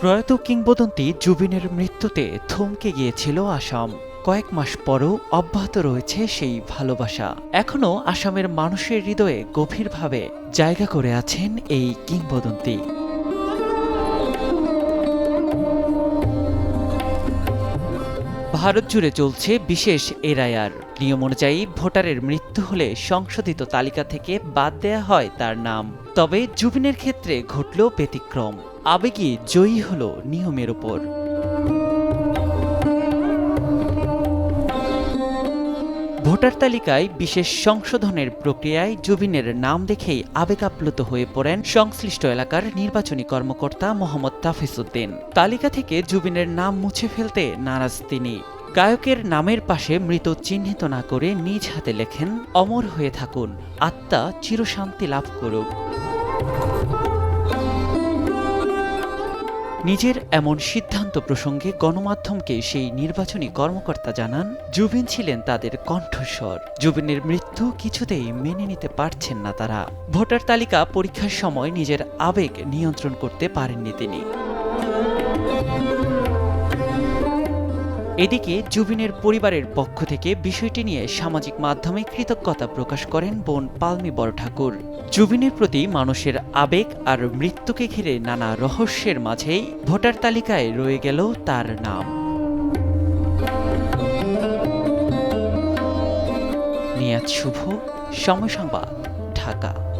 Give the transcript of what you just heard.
প্রয়াত কিংবদন্তি জুবিনের মৃত্যুতে থমকে গিয়েছিল আসাম। কয়েক মাস পরও অব্যাহত রয়েছে সেই ভালোবাসা। এখনও আসামের মানুষের হৃদয়ে গভীরভাবে জায়গা করে আছেন এই কিংবদন্তি। ভারত জুড়ে চলছে বিশেষ এরায়ার নিয়ম অনুযায়ী ভোটারের মৃত্যু হলে সংশোধিত তালিকা থেকে বাদ দেয়া হয় তার নাম। তবে জুবিনের ক্ষেত্রে ঘটল ব্যতিক্রম। আবেগে জয়ী হল নিয়মের উপর। ভোটার তালিকায় বিশেষ সংশোধনের প্রক্রিয়ায় জুবিনের নাম দেখেই আবেগাপ্লুত হয়ে পড়েন সংশ্লিষ্ট এলাকার নির্বাচনী কর্মকর্তা মোহাম্মদ তাফিসুদ্দিন। তালিকা থেকে জুবিনের নাম মুছে ফেলতে নারাজ তিনি। গায়কের নামের পাশে মৃত চিহ্নিত না করে নিজ হাতে লেখেন, অমর হয়ে থাকুন, আত্মা চিরশান্তি লাভ করুক। নিজের এমন সিদ্ধান্ত প্রসঙ্গে গণমাধ্যমকে সেই নির্বাচনী কর্মকর্তা জানান, জুবিন ছিলেন তাদের কণ্ঠস্বর। জুবিনের মৃত্যু কিছুতেই মেনে নিতে পারছেন না তারা। ভোটার তালিকা পরীক্ষার সময় নিজের আবেগ নিয়ন্ত্রণ করতে পারেননি তিনি। এদিকে জুবিনের পরিবারের পক্ষ থেকে বিষয়টি নিয়ে সামাজিক মাধ্যমে কৃতজ্ঞতা প্রকাশ করেন বোন পালমি বড় ঠাকুর জুবিনের প্রতি মানুষের আবেগ আর মৃত্যুকে ঘিরে নানা রহস্যের মাঝেই ভোটার তালিকায় রয়ে গেল তার নাম। নিয়াজ শুভ সময় সংবাদ, ঢাকা।